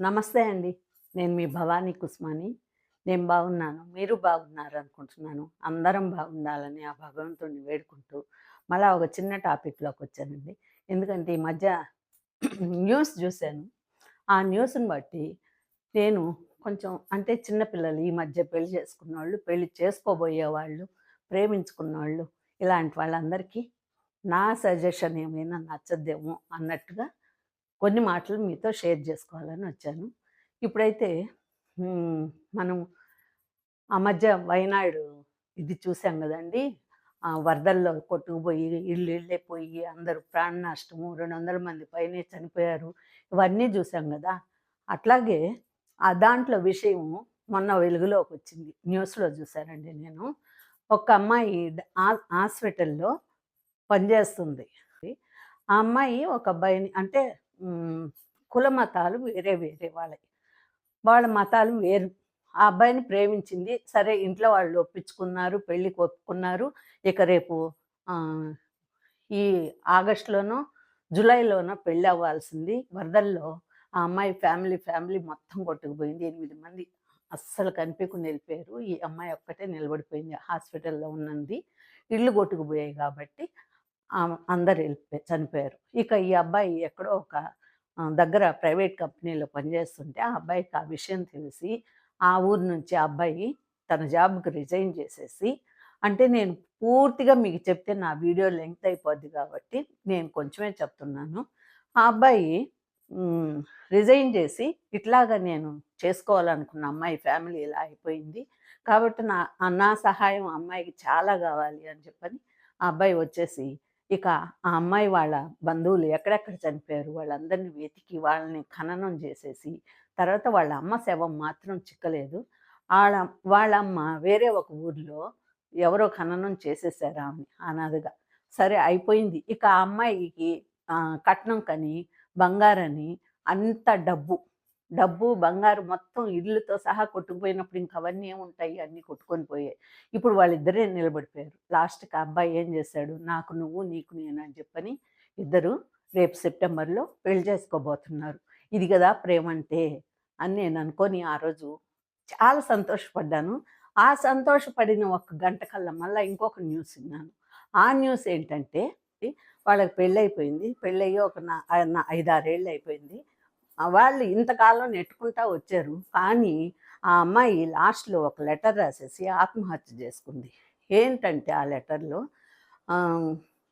నమస్తే అండి. నేను మీ భవానీ కుస్మాని. నేను బాగున్నాను. మీరు బాగున్నారు అనుకుంటున్నాను. అందరం బాగుండాలని ఆ భగవంతుడిని వేడుకుంటూ, మళ్ళీ ఒక చిన్న టాపిక్లోకి వచ్చానండి ఎందుకంటే ఈ మధ్య న్యూస్ చూశాను ఆ న్యూస్‌ని బట్టి నేను కొంచెం అంటే చిన్నపిల్లలు ఈ మధ్య పెళ్ళి చేసుకున్నోళ్ళు, పెళ్ళి ప్రేమించుకున్న వాళ్ళు ఇలాంటి వాళ్ళందరికీ నా సజెషన్ ఏమైనా నచ్చద్దేమో అన్నట్టుగా కొన్ని మాటలు మీతో షేర్ చేసుకోవాలని వచ్చాను. ఇప్పుడైతే మనం ఆ మధ్య వైనాడు ఇది చూసాం కదండి వరదల్లో కొట్టుకుపోయి ఇళ్ళు ఇళ్ళే పోయి అందరూ ప్రాణ నష్టము 200 మంది పైనే చనిపోయారు. ఇవన్నీ చూసాం కదా అట్లాగే ఆ దాంట్లో విషయం మొన్న వెలుగులోకి వచ్చింది న్యూస్‌లో చూశానండి నేను. ఒక అమ్మాయి హాస్పిటల్‌లో పనిచేస్తుంది ఆ అమ్మాయి ఒక అబ్బాయిని అంటే కుల మతాలు వేరే వేరే వాళ్ళవి వాళ్ళ మతాలు వేరు. ఆ అబ్బాయిని ప్రేమించింది. సరే ఇంట్లో వాళ్ళు ఒప్పించుకున్నారు. పెళ్ళికి ఒప్పుకున్నారు. ఇక రేపు ఈ ఈ ఆగస్ట్‌లోనో, పెళ్ళి అవ్వాల్సింది వరదల్లో ఆ అమ్మాయి ఫ్యామిలీ, ఫ్యామిలీ మొత్తం కొట్టుకుపోయింది. ఎనిమిది మంది అస్సలు కనిపించకుండా వెళ్ళిపోయారు ఈ అమ్మాయి ఒక్కటే నిలబడిపోయింది హాస్పిటల్‌లో ఉన్నంది. ఇళ్ళు కొట్టుకుపోయాయి కాబట్టి అందరు వెళ్ళిపో చనిపోయారు. ఇక ఈ అబ్బాయి ఎక్కడో ఒక దగ్గర ప్రైవేట్ కంపెనీలో పనిచేస్తుంటే ఆ అబ్బాయికి ఆ విషయం తెలిసి ఆ ఊరు నుంచి ఆ అబ్బాయి తన జాబ్‌కి రిజైన్ చేసేసి అంటే నేను పూర్తిగా మీకు చెప్తే నా వీడియో లెంగ్త్ అయిపోద్ది కాబట్టి నేను కొంచెమే చెప్తున్నాను. ఆ అబ్బాయి రిజైన్ చేసి ఇట్లాగా నేను చేసుకోవాలనుకున్న అమ్మాయి ఫ్యామిలీ ఇలా అయిపోయింది. కాబట్టి నా నా సహాయం ఆ అమ్మాయికి చాలా కావాలి అని చెప్పని ఆ అబ్బాయి వచ్చేసి ఇక ఆ అమ్మాయి వాళ్ళ బంధువులు ఎక్కడెక్కడ చనిపోయారు వాళ్ళందరిని వెతికి వాళ్ళని ఖననం చేసేసి తర్వాత వాళ్ళ అమ్మ శవం మాత్రం చిక్కలేదు. వాళ్ళ వాళ్ళమ్మ వేరే ఒక ఊర్లో ఎవరో ఖననం చేసేసారు ఆమెని అనాథగా. సరే అయిపోయింది. ఇక ఆ అమ్మాయికి కట్నం కని, బంగారని అంత డబ్బు. డబ్బు, బంగారు మొత్తం ఇల్లుతో సహా కొట్టుకుపోయినప్పుడు ఇంక అవన్నీ ఏముంటాయి అన్నీ కొట్టుకొని పోయాయి. ఇప్పుడు వాళ్ళిద్దరే నిలబడిపోయారు. లాస్ట్‌కి అబ్బాయి ఏం చేశాడు నాకు నువ్వు, నీకు నేను అని చెప్పని ఇద్దరు రేపు సెప్టెంబర్‌లో పెళ్ళి చేసుకోబోతున్నారు. ఇది కదా ప్రేమ అంటే అని నేను అనుకొని ఆ రోజు చాలా సంతోషపడ్డాను. ఆ సంతోషపడిన ఒక గంట కల్లా మళ్ళీ ఇంకొక న్యూస్ విన్నాను. ఆ న్యూస్ ఏంటంటే వాళ్ళకి పెళ్ళైపోయింది పెళ్ళయ్యి ఒక నా ఐదారేళ్ళు అయిపోయింది. వాళ్ళు ఇంతకాలం నెట్టుకుంటా వచ్చారు. కానీ ఆ అమ్మాయి లాస్ట్‌లో ఒక లెటర్ రాసేసి ఆత్మహత్య చేసుకుంది ఏంటంటే ఆ లెటర్‌లో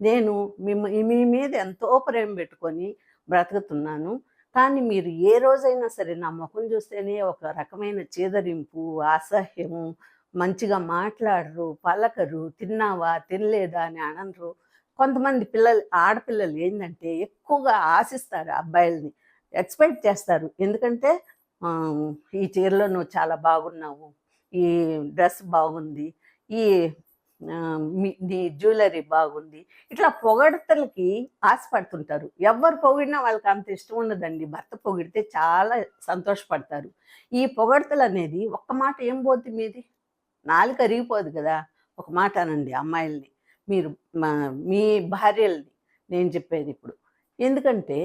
నేను మిమ్మ మీ మీద ఎంతో ప్రేమ పెట్టుకొని బ్రతుకుతున్నాను. కానీ మీరు ఏ రోజైనా సరే నా ముఖం చూస్తేనే ఒక రకమైన చేదరింపు అసహ్యము, మంచిగా మాట్లాడరు, పలకరు, తిన్నావా? తినలేదా? అని అనరు. కొంతమంది పిల్లలు ఆడపిల్లలు ఏంటంటే ఎక్కువగా ఆశిస్తారు అబ్బాయిలని. ఎక్స్‌పెక్ట్ చేస్తారు. ఎందుకంటే ఈ చీరలో నువ్వు చాలా బాగున్నావు. ఈ డ్రెస్ బాగుంది. ఈ నీ జ్యువెలరీ బాగుంది. ఇట్లా పొగడతలకి ఆశపడుతుంటారు. ఎవరు పొగిడినా వాళ్ళకి అంత ఇష్టం ఉండదండి. భర్త పొగిడితే చాలా సంతోషపడతారు. ఈ పొగడతలు అనేది ఒక్క మాట ఏం పోద్ది మీది? నాలుక అరిగిపోదు కదా ఒక మాట అనండి అమ్మాయిల్ని. మీరు మా మీ భార్యలని నేను చెప్పేది ఇప్పుడు ఎందుకంటే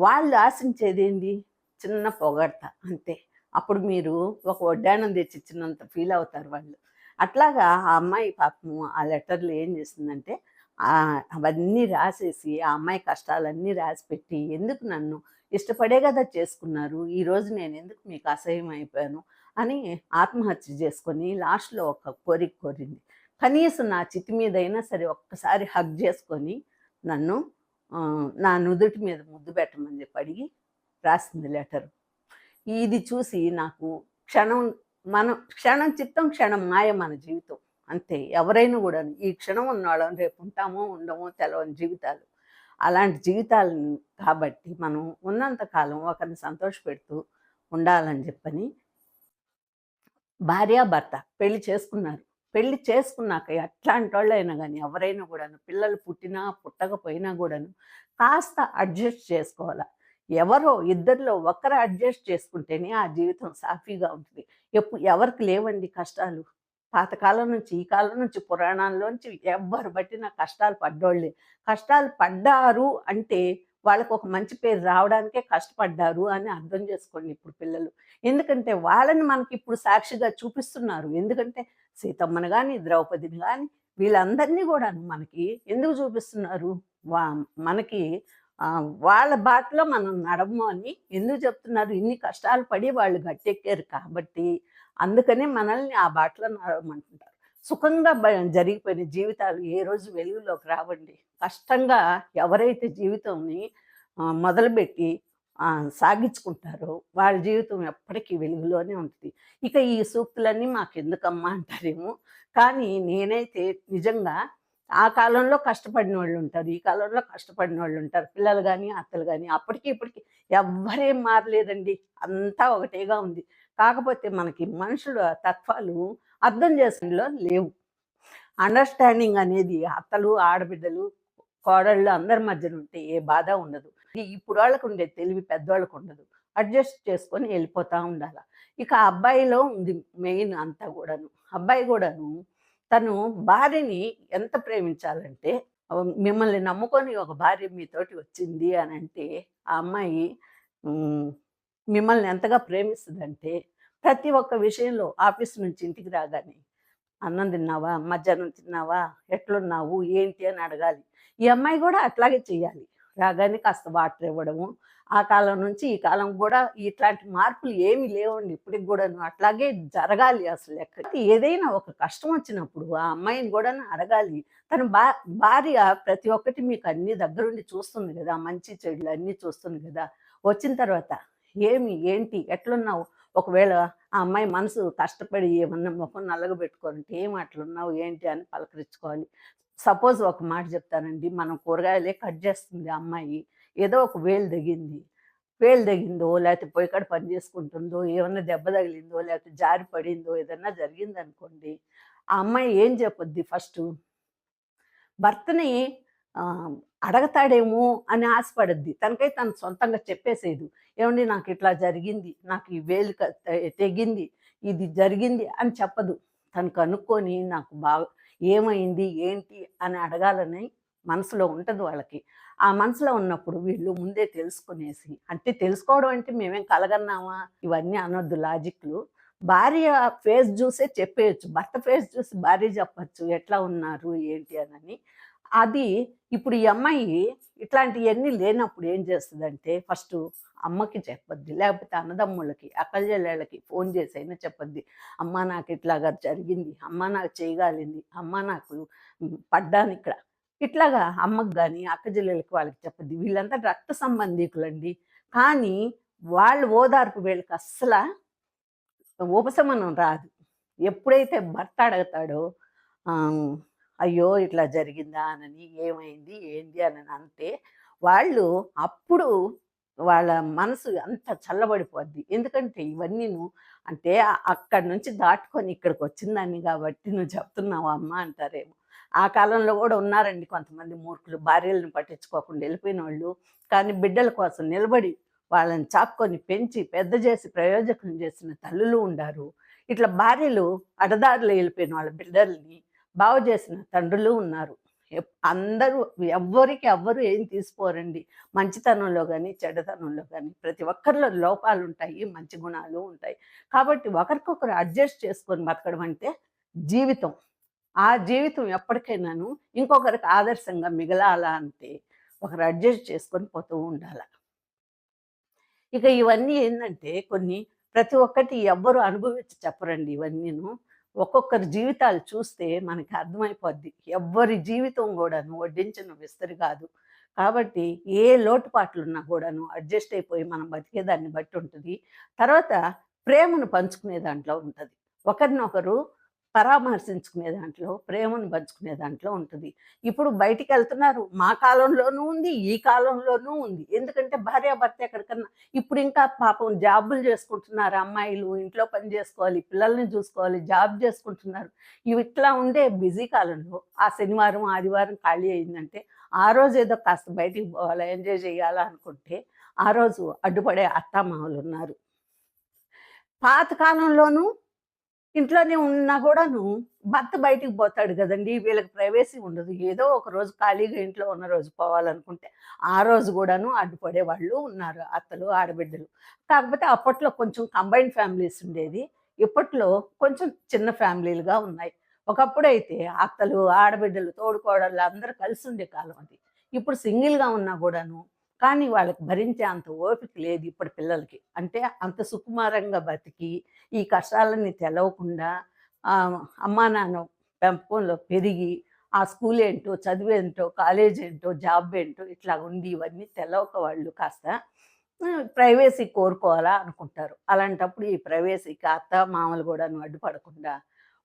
వాళ్ళు ఆశించేదేంది? చిన్న పొగడత అంతే. అప్పుడు మీరు ఒక వడ్డాణం తెచ్చిచ్చినంత ఫీల్ అవుతారు వాళ్ళు. అట్లాగా ఆ అమ్మాయి పాపం ఆ లెటర్లు ఏం చేసిందంటే అవన్నీ రాసేసి ఆ అమ్మాయి కష్టాలన్నీ రాసిపెట్టి ఎందుకు నన్ను ఇష్టపడే కదా చేసుకున్నారు. ఈరోజు నేనెందుకు మీకు అసహ్యం అయిపోయాను అని ఆత్మహత్య చేసుకొని లాస్ట్‌లో ఒక కోరిక కోరింది. కనీసం నా చితి మీదైనా సరే ఒక్కసారి హగ్ చేసుకొని నన్ను నా నుదుటి మీద ముద్దు పెట్టమని చెప్పి అడిగి రాసింది లెటర్ ఇది చూసి నాకు క్షణం మనం క్షణం చిత్తం క్షణం మాయ మన జీవితం. అంతే. ఎవరైనా కూడా ఈ క్షణం ఉన్నోళ్ళం రేపు ఉంటామో, ఉండమో తెలవని జీవితాలు. అలాంటి జీవితాలను కాబట్టి మనం ఉన్నంత కాలం ఒకరిని సంతోషపెడుతూ ఉండాలని చెప్పని భార్యాభర్త పెళ్ళి చేసుకున్నారు. పెళ్ళి చేసుకున్నాక ఎట్లాంటోళ్ళైనా కానీ ఎవరైనా కూడాను పిల్లలు పుట్టినా, పుట్టకపోయినా కూడాను కాస్త అడ్జస్ట్ చేసుకోవాలా ఎవరో ఇద్దరిలో ఒకరు అడ్జస్ట్ చేసుకుంటేనే ఆ జీవితం సాఫీగా ఉంటుంది ఎప్పు ఎవరికి లేవండి కష్టాలు. పాతకాలం నుంచి, ఈ కాలం నుంచి పురాణాల్లోంచి ఎవ్వరు పట్టినా కష్టాలు పడ్డోళ్ళే. కష్టాలు పడ్డారు అంటే వాళ్ళకు ఒక మంచి పేరు రావడానికే కష్టపడ్డారు అని అర్థం చేసుకోండి ఇప్పుడు పిల్లలు. ఎందుకంటే వాళ్ళని మనకి ఇప్పుడు సాక్షిగా చూపిస్తున్నారు. ఎందుకంటే సీతమ్మని కానీ ద్రౌపదిని కానీ వీళ్ళందరినీ కూడా మనకి ఎందుకు చూపిస్తున్నారు? వా మనకి వాళ్ళ బాటలో మనం నడము అని ఎందుకు చెప్తున్నారు? ఇన్ని కష్టాలు పడి వాళ్ళు గట్టెక్కారు కాబట్టి అందుకనే మనల్ని ఆ బాటలో నడవమంటుంటారు. సుఖంగా జరిగిపోయిన జీవితాలు ఏ రోజు వెలుగులోకి రావండి. కష్టంగా ఎవరైతే జీవితంని మొదలుపెట్టి సాగించుకుంటారో వాళ్ళ జీవితం ఎప్పటికీ వెలుగులోనే ఉంటుంది. ఇక ఈ సూక్తులన్నీ మాకు ఎందుకమ్మా అంటారేమో. కానీ నేనైతే నిజంగా ఆ కాలంలో కష్టపడిన వాళ్ళు ఉంటారు ఈ కాలంలో కష్టపడిన వాళ్ళు ఉంటారు. పిల్లలు కానీ అత్తలు కానీ అప్పటికి ఇప్పటికి ఎవ్వరేం మారలేదండి. అంతా ఒకటేగా ఉంది. కాకపోతే మనకి మనుషుల తత్వాలు అర్థం చేసుకునేలో లేవు. అండర్స్టాండింగ్ అనేది అత్తలు ఆడబిడ్డలు కోడళ్ళు అందరి మధ్యన ఉంటే ఏ బాధ ఉండదు. ఇప్పుడు వాళ్ళకు ఉండే తెలివి పెద్దవాళ్ళకు ఉండదు. అడ్జస్ట్ చేసుకొని వెళ్ళిపోతూ ఉండాలి. ఇక ఆ అబ్బాయిలో ఉంది మెయిన్ అంతా కూడాను. అబ్బాయి కూడాను తను భార్యని ఎంత ప్రేమించాలంటే మిమ్మల్ని నమ్ముకొని ఒక భార్య మీతోటి వచ్చింది అని అంటే ఆ అమ్మాయి మిమ్మల్ని ఎంతగా ప్రేమిస్తుందంటే ప్రతి ఒక్క విషయంలో ఆఫీస్ నుంచి ఇంటికి రాగానే అన్నం తిన్నావా? మధ్యాహ్నం తిన్నావా? ఎట్లున్నావు? ఏంటి? అని అడగాలి. ఈ అమ్మాయి కూడా అట్లాగే చేయాలి రాగానే కాస్త వాటర్ ఇవ్వడము ఆ కాలం నుంచి ఈ కాలం కూడా ఇట్లాంటి మార్పులు ఏమీ లేవండి ఇప్పటికి కూడా అట్లాగే జరగాలి అసలు ఎక్కడ ఏదైనా ఒక కష్టం వచ్చినప్పుడు ఆ అమ్మాయిని కూడా అడగాలి. తన బా భార్య ప్రతి ఒక్కటి మీకు అన్ని దగ్గరుండి చూస్తుంది కదా మంచి చెడులు అన్నీ చూస్తుంది కదా. వచ్చిన తర్వాత ఏమి? ఏంటి? ఎట్లున్నావు? ఒకవేళ ఆ అమ్మాయి మనసు కష్టపడి ఏమన్నా ముఖం నల్లగబెట్టుకోవాలంటే ఏం అట్లున్నావు ఏంటి? అని పలకరించుకోవాలి. సపోజ్ ఒక మాట చెప్తానండి. మనం కూరగాయలే కట్ చేస్తుంది ఆ అమ్మాయి. ఏదో ఒక వేలు తగింది. వేలు తగిందో లేకపోతే పొయ్యికాడ పని చేసుకుంటుందో ఏమన్నా దెబ్బ తగిలిందో లేకపోతే జారి పడిందో ఏదన్నా జరిగిందనుకోండి ఆ అమ్మాయి ఏం చెప్పొద్ది ఫస్ట్? భర్తని అడగతాడేమో అని ఆశపడద్ది. తనకై తను సొంతంగా చెప్పేసేది. ఏమండి నాకు ఇట్లా జరిగింది నాకు ఈ వేలు తెగింది ఇది జరిగింది అని చెప్పదు. తను కనుక్కొని నాకు బాగా ఏమైంది ఏంటి అని అడగాలని మనసులో ఉంటుంది వాళ్ళకి. ఆ మనసులో ఉన్నప్పుడు వీళ్ళు ముందే తెలుసుకునేసి అంటే తెలుసుకోవడం అంటే మేమేం కలగన్నామా? ఇవన్నీ అనొద్దు లాజిక్లు. భార్య ఫేస్ చూసే చెప్పేయచ్చు. భర్త ఫేస్ చూసి భార్య చెప్పచ్చు. ఎట్లా ఉన్నారు ఏంటి అని అది ఇప్పుడు ఈ అమ్మాయి ఇట్లాంటివన్నీ లేనప్పుడు ఏం చేస్తుందంటే ఫస్ట్ అమ్మకి చెప్పొద్ది లేకపోతే అన్నదమ్ముళ్ళకి అక్కజల్లెళ్ళకి ఫోన్ చేసి అయినా చెప్పొద్ది. అమ్మ నాకు ఇట్లాగా జరిగింది అమ్మ నాకు చేయగలింది అమ్మ నాకు పడ్డాను ఇక్కడ. ఇట్లాగా అమ్మకు కానీ అక్కజల్లెళ్ళకి వాళ్ళకి చెప్పద్ది. వీళ్ళంతా రక్త సంబంధికులండి. కానీ వాళ్ళు ఓదార్పు వీళ్ళకి అస్సలు ఉపశమనం రాదు. ఎప్పుడైతే భర్త అడుగుతాడో అయ్యో! ఇట్లా జరిగిందా? అని ఏమైంది? ఏంది? అని అంటే వాళ్ళు అప్పుడు వాళ్ళ మనసు అంత చల్లబడిపోద్ది. ఎందుకంటే ఇవన్నీ నువ్వు అంటే అక్కడి నుంచి దాటుకొని ఇక్కడికి వచ్చిందాన్ని కాబట్టి నువ్వు చెప్తున్నావు అమ్మ అంటారేమో. ఆ కాలంలో కూడా ఉన్నారండి కొంతమంది మూర్ఖులు. భార్యలను పట్టించుకోకుండా వెళ్ళిపోయిన వాళ్ళు. కానీ బిడ్డల కోసం నిలబడి వాళ్ళని చాపుకొని పెంచి పెద్ద చేసి ప్రయోజకులు చేసిన తల్లులు ఉండారు. ఇట్లా భార్యలు అడదారులు వెళ్ళిపోయిన వాళ్ళ బిడ్డల్ని బాగు చేసిన తండ్రులు ఉన్నారు. అందరూ ఎవ్వరికి ఎవ్వరు ఏం తీసుకోరండి. మంచితనంలో కానీ చెడ్డతనంలో కానీ ప్రతి ఒక్కరిలో లోపాలు ఉంటాయి మంచి గుణాలు ఉంటాయి. కాబట్టి ఒకరికొకరు అడ్జస్ట్ చేసుకొని బతకడం అంటే జీవితం. ఆ జీవితం ఎప్పటికైనాను ఇంకొకరికి ఆదర్శంగా మిగలాలా అంటే ఒకరు అడ్జస్ట్ చేసుకొని పోతూ ఉండాలి. ఇక ఇవన్నీ ఏంటంటే కొన్ని ప్రతి ఒక్కటి ఎవ్వరు అనుభవించి చెప్పరండి ఇవన్నీను. ఒక్కొక్కరి జీవితాలు చూస్తే మనకి అర్థమైపోద్ది. ఎవ్వరి జీవితం కూడాను వడ్డించిన విస్తరి కాదు. కాబట్టి ఏ లోటుపాట్లు ఉన్నా కూడాను అడ్జస్ట్ అయిపోయి మనం బతికేదాన్ని బట్టి ఉంటుంది. తర్వాత ప్రేమను పంచుకునే దాంట్లో ఉంటుంది. ఒకరినొకరు పరామర్శించుకునే దాంట్లో ప్రేమను పంచుకునే దాంట్లో ఉంటుంది. ఇప్పుడు బయటికి వెళ్తున్నారు మా కాలంలోనూ ఉంది ఈ కాలంలోనూ ఉంది. ఎందుకంటే భార్యాభర్త ఎక్కడికన్నా ఇప్పుడు ఇంకా పాపం జాబులు చేసుకుంటున్నారు అమ్మాయిలు ఇంట్లో పని చేసుకోవాలి పిల్లల్ని చూసుకోవాలి జాబ్ చేసుకుంటున్నారు. ఇవి ఇట్లా ఉండే బిజీ కాలంలో ఆ శనివారం ఆదివారం ఖాళీ అయిందంటే ఆ రోజు ఏదో కాస్త బయటికి పోవాలా ఎంజాయ్ చేయాలా అనుకుంటే ఆ రోజు అడ్డుపడే అత్తామామలు ఉన్నారు. పాతకాలంలోనూ ఇంట్లోనే ఉన్నా కూడాను భర్త బయటికి పోతాడు కదండీ! వీళ్ళకి ప్రైవసీ ఉండదు. ఏదో ఒక రోజు ఖాళీగా ఇంట్లో ఉన్న రోజు పోవాలనుకుంటే, ఆ రోజు కూడాను అడ్డుపడే వాళ్ళు ఉన్నారు. అత్తలు, ఆడబిడ్డలు. కాకపోతే అప్పట్లో కొంచెం కంబైన్డ్ ఫ్యామిలీస్ ఉండేది. ఇప్పట్లో కొంచెం చిన్న ఫ్యామిలీలుగా ఉన్నాయి. ఒకప్పుడైతే అత్తలు, ఆడబిడ్డలు, తోడుకోడళ్ళు అందరూ కలిసి ఉండే కాలం అది. ఇప్పుడు సింగిల్‌గా ఉన్నా కూడాను, కానీ వాళ్ళకి భరించే అంత ఓపిక లేదు ఇప్పటి పిల్లలకి. అంటే అంత సుకుమారంగా బతికి, ఈ కష్టాలన్నీ తెలవకుండా అమ్మా, నాన్న పెంపకంలో పెరిగి, ఆ స్కూలేంటో, చదువేంటో, కాలేజేంటో, జాబ్ ఏంటో ఇట్లా ఉండి ఇవన్నీ తెలవక వాళ్ళు కాస్త ప్రైవేసీ కోరుకోవాలా అనుకుంటారు. అలాంటప్పుడు ఈ ప్రైవేసీకి అత్త, మామలు కూడా అడ్డుపడకుండా,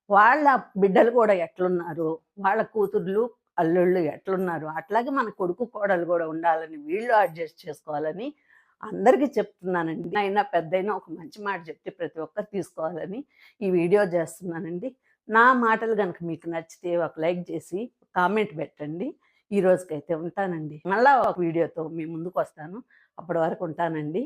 వాళ్ళ బిడ్డలు కూడా ఎట్లున్నారు, వాళ్ళ కూతుర్లు, అల్లుళ్ళు ఎట్లున్నారు, అట్లాగే మన కొడుకు, కోడలు కూడా ఉండాలని వీళ్ళు అడ్జస్ట్ చేసుకోవాలని అందరికీ చెప్తున్నానండి. అయినా పెద్దయినా ఒక మంచి మాట చెప్తే ప్రతి ఒక్కరు తీసుకోవాలని ఈ వీడియో చేస్తున్నానండి. నా మాటలు కనుక మీకు నచ్చితే ఒక లైక్ చేసి, కామెంట్ పెట్టండి. ఈ రోజుకైతే ఉంటానండి. మళ్ళా ఒక వీడియోతో మీ ముందుకొస్తాను. అప్పటి వరకు ఉంటానండి.